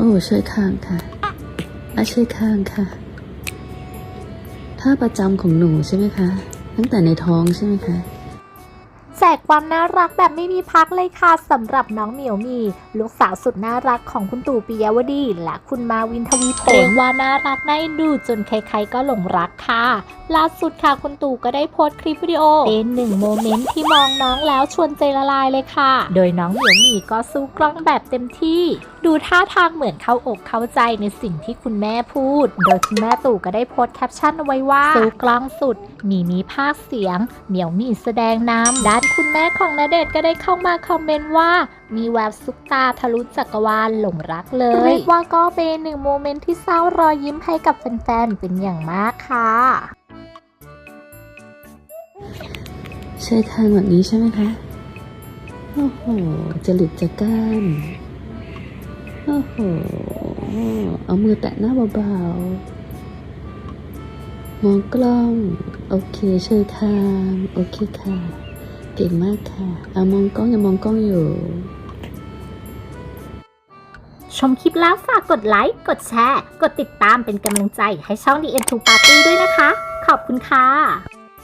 อ้ใช่ข้างค่ะอาใช่ข้างค่ะท่าประจำของหนูใช่ไหมคะ ตั้งแต่ในท้องใช่ไหมคะแจกความน่ารักแบบไม่มีพักเลยค่ะสำหรับน้องเหมียวมี ลูกสาวสุดน่ารักของคุณตู่ปิยวดี และคุณมาวินทวีผลเรียกว่าน่ารักน่าเอ็นดูจนใครๆก็หลงรักค่ะล่าสุดค่ะคุณตู่ก็ได้โพสต์คลิปวิดีโอ เป็นหนึ่งโมเมนต์ที่มองน้องแล้วชวนใจละลายเลยค่ะ โดยน้องเหมียวหมีก็สู้กล้องแบบเต็มที่ดูท่าทางเหมือนเข้าอกเข้าใจในสิ่งที่คุณแม่พูด โดยคุณแม่ตู่ก็ได้โพสต์แคปชั่นเอาไว้ว่าสู้กล้องสุด มีมีภาคเสียง เหมียวมีแสดงนำด้านคุณแม่ของณเดชน์ก็ได้เข้ามาคอมเมนต์ว่ามีแววซุปตาทะลุจักรวาลหลงรักเลยเรียกว่าก็เป็นหนึ่งโมเมนต์ที่สร้ารอยยิ้มให้กับแฟนๆเป็นอย่างมากค่ะใช่ทางแบบนี้ใช่ไหมคะ โอ้โหจะหลุดจะก้าน โอ้โห เอามือแตะหน้าเบาๆ มองกล้อง โอเคใช่ทางโอเคค่ะ เก่งมากค่ะ เอามองกล้องอย่ามองกล้องอยู่ ชมคลิปแล้วฝากกดไลค์ กดแชร์ กดติดตามเป็นกำลังใจให้ช่อง The End to Party ด้วยนะคะ ขอบคุณค่ะ